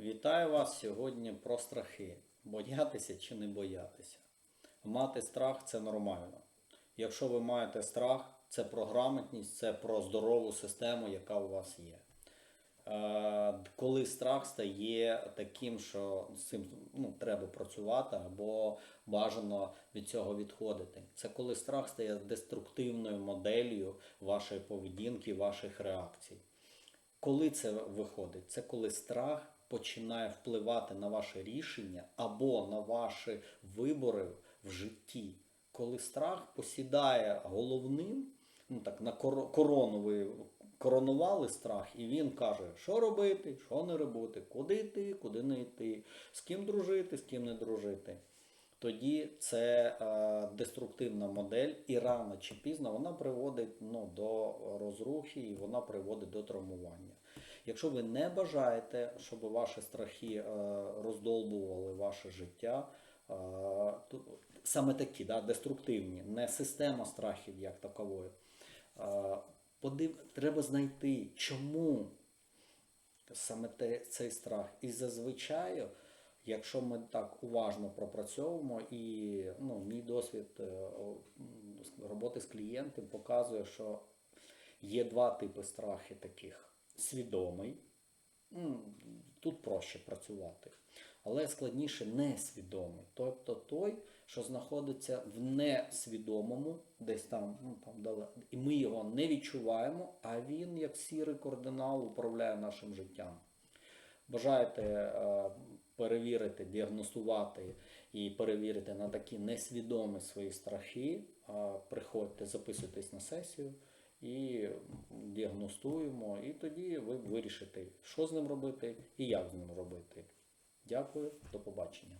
Вітаю вас сьогодні про страхи. Боятися чи не боятися. Мати страх це нормально. Якщо ви маєте страх, це про грамотність, це про здорову систему, яка у вас є. Е, Коли страх стає таким, що з цим ну, треба працювати або бажано від цього відходити. Це коли страх стає деструктивною моделлю вашої поведінки, ваших реакцій. Коли це виходить? Це коли страх починає впливати на ваше рішення або на ваші вибори в житті. Коли страх посідає головним, ну так на коро- корону ви коронували страх, і він каже, що робити, що не робити, куди йти, куди не йти, з ким дружити, з ким не дружити. Тоді це е, деструктивна модель, і рано чи пізно вона приводить ну, до розрухи і вона приводить до травмування. Якщо ви не бажаєте, щоб ваші страхи е, роздолбували ваше життя, е, саме такі да, деструктивні, не система страхів як такової. Подив, треба знайти, чому саме цей страх. І зазвичай, якщо ми так уважно пропрацьовуємо, і ну, мій досвід е, роботи з клієнтом показує, що є два типи страхи таких: свідомий, тут проще працювати, але складніше несвідомий. Тобто той, що знаходиться в несвідомому, десь там, ну там далеко, і ми його не відчуваємо, а він, як сірий кардинал, управляє нашим життям. Бажаєте е, перевірити, діагностувати і перевірити на такі несвідомі свої страхи, приходьте, записуйтесь на сесію і діагностуємо, і тоді ви вирішите, що з ним робити і як з ним робити. Дякую, до побачення.